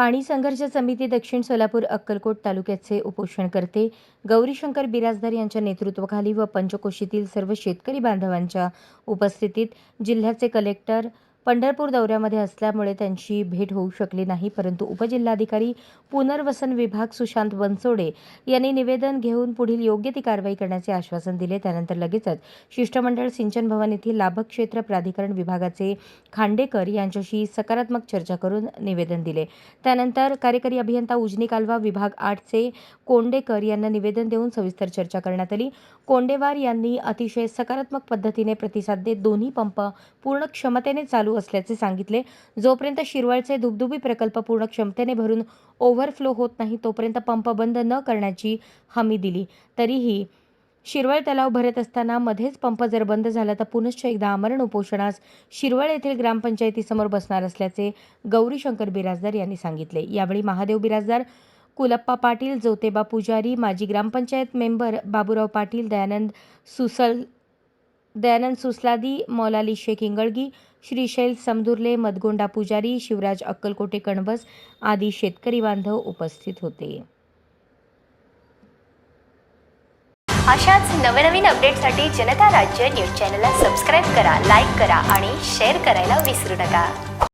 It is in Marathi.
पाणी संघर्ष समिती दक्षिण सोलापूर अक्कलकोट तालुक्याचे उपोषणकर्ते गौरीशंकर बिराजदार यांच्या नेतृत्वाखाली व पंचकोशीतील सर्व शेतकरी बांधवांच्या उपस्थितीत जिल्ह्याचे कलेक्टर पंढरपूर दौऱ्यामध्ये असल्यामुळे त्यांची भेट होऊ शकली नाही परंतु उपजिल्हाधिकारी पुनर्वसन विभाग सुशांत बनसोडे यांनी निवेदन घेऊन पुढील योग्य ती कारवाई करण्याचे आश्वासन दिले. त्यानंतर लगेचच शिष्टमंडळ सिंचन भवन येथील लाभक्षेत्र प्राधिकरण विभागाचे खांडेकर यांच्याशी सकारात्मक चर्चा करून निवेदन दिले. त्यानंतर कार्यकारी अभियंता उजनी कालवा विभाग आठचे कोंडेकर यांना निवेदन देऊन सविस्तर चर्चा करण्यात आली. कोंडेवार यांनी अतिशय सकारात्मक पद्धतीने प्रतिसाद देत दोन्ही पंप पूर्ण क्षमतेने चालू असल्याचे सांगितले. जोपर्यंत शिरवळचे दुबदुबी प्रकल्प पूर्ण क्षमतेने भरून ओव्हरफ्लो होत नाही तोपर्यंत पंप बंद न करण्याची हमी दिली. तरीही शिरवळ तलाव भरत असताना मध्येच पंप जर बंद झाला तर पुनश्च एकदा आमरण उपोषणास शिरवळ येथील ग्रामपंचायतीसमोर बसणार असल्याचे गौरीशंकर बिराजदार यांनी सांगितले. यावेळी महादेव बिराजदार कुलप्पा पाटील ज्योतिबा पुजारी माजी ग्रामपंचायत मेंबर बाबूराव पाटील दयानंद सुसल दयानंद सुसलादी मौलाली शेख इंगळगी श्रीशैल समदुर्ले मदगोंडा पुजारी शिवराज अक्कलकोटे कणबस आदी शेतकरी बांधव उपस्थित होते अशाच नवनवीन अपडेटसाठी जनता राज्य न्यूज चॅनलला सबस्क्राईब करा लाईक करा आणि शेअर करायला विसरू नका